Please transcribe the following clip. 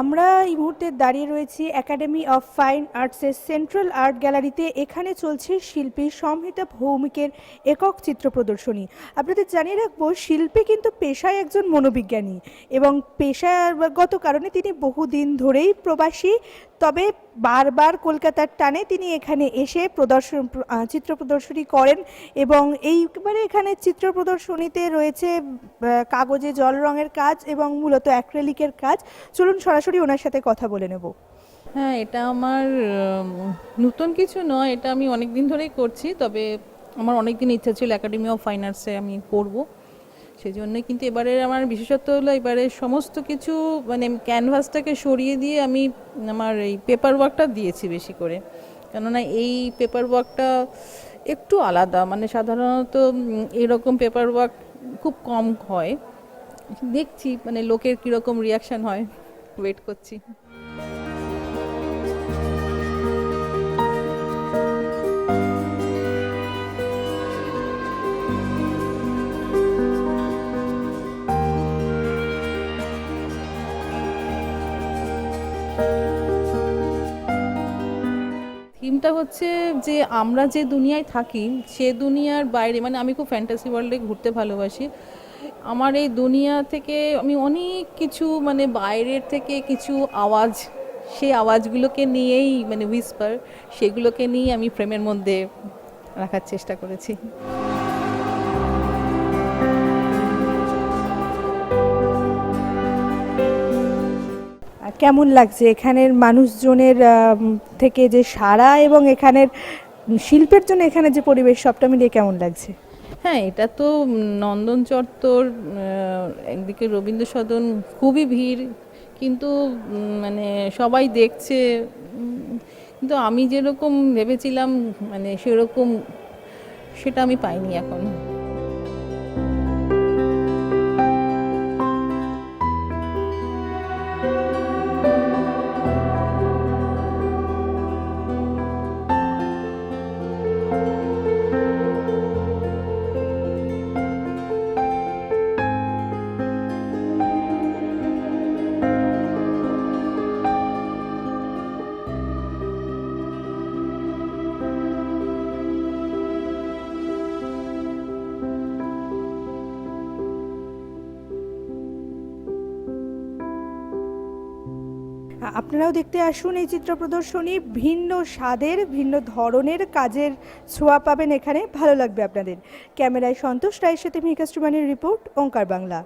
আমরা এই মুহূর্তে দাঁড়িয়ে রয়েছি একাডেমি অফ ফাইন আর্টসের সেন্ট্রাল আর্ট গ্যালারিতে এখানে চলছে শিল্পী সমহিতা ভৌমিকের একক চিত্র প্রদর্শনী। আপনাদের জানিয়ে রাখব, শিল্পী কিন্তু পেশায় একজন মনোবিজ্ঞানী এবং পেশাগত কারণে তিনি বহুদিন ধরেই প্রবাসী। তবে বারবার কলকাতার টানে তিনি এখানে এসে প্রদর্শন চিত্র প্রদর্শনী করেন এবং এইবারে এখানে চিত্র প্রদর্শনীতে রয়েছে কাগজে জল রঙের কাজ এবং মূলত অ্যাক্রেলিকের কাজ। চলুন সরাসরি ওনার সাথে কথা বলে নেব। হ্যাঁ এটা আমার নতুন কিছু নয়, এটা আমি অনেক দিন ধরেই করছি, তবে আমার অনেক দিন ইচ্ছা ছিল একাডেমি অফ ফাইন আর্টসে আমি করব। সেই জন্যই কিন্তু এবারে আমার বিশেষত্ব হলো এবারে সমস্ত কিছু মানে ক্যানভাসটাকে সরিয়ে দিয়ে আমি আমার এই পেপার ওয়ার্কটা দিয়েছি বেশি করে। কেননা এই পেপার ওয়ার্কটা একটু আলাদা মানে সাধারণত এরকম পেপার ওয়ার্ক খুব কম হয়। দেখছি মানে লোকের কীরকম রিয়াকশান হয় ওয়েট করছি। থিমটা হচ্ছে যে আমরা যে দুনিয়ায় থাকি, সে দুনিয়ার বাইরে মানে আমি খুব ফ্যান্টাসি ওয়ার্ল্ডে ঘুরতে ভালোবাসি। আমার এই দুনিয়া থেকে আমি অনেক কিছু মানে বাইরের থেকে কিছু আওয়াজ, সেই আওয়াজগুলোকে নিয়েই মানে উইসপার সেগুলোকে নিয়ে আমি ফ্রেমের মধ্যে রাখার চেষ্টা করেছি। কেমন লাগছে? এখানের মানুষজনের থেকে যে সারা এবং এখানের শিল্পের জন্য এখানে যে পরিবেশ, সবটা মিলিয়ে কেমন লাগছে? হ্যাঁ এটা তো নন্দন চত্বর একদিকে রবীন্দ্র সদন খুবই ভিড়। কিন্তু মানে সবাই দেখছে। কিন্তু আমি যেরকম ভেবেছিলাম মানে সেরকম সেটা আমি পাইনি এখন। আপনারাও দেখতে আসুন এই চিত্র প্রদর্শনী। ভিন্ন স্বাদের, ভিন্ন ধরনের কাজের ছোঁয়া পাবেন এখানে। ভালো লাগবে আপনাদের। ক্যামেরায় সন্তোষ রায়ের সাথে মিকাস্টুমানের রিপোর্ট, ওঙ্কার বাংলা।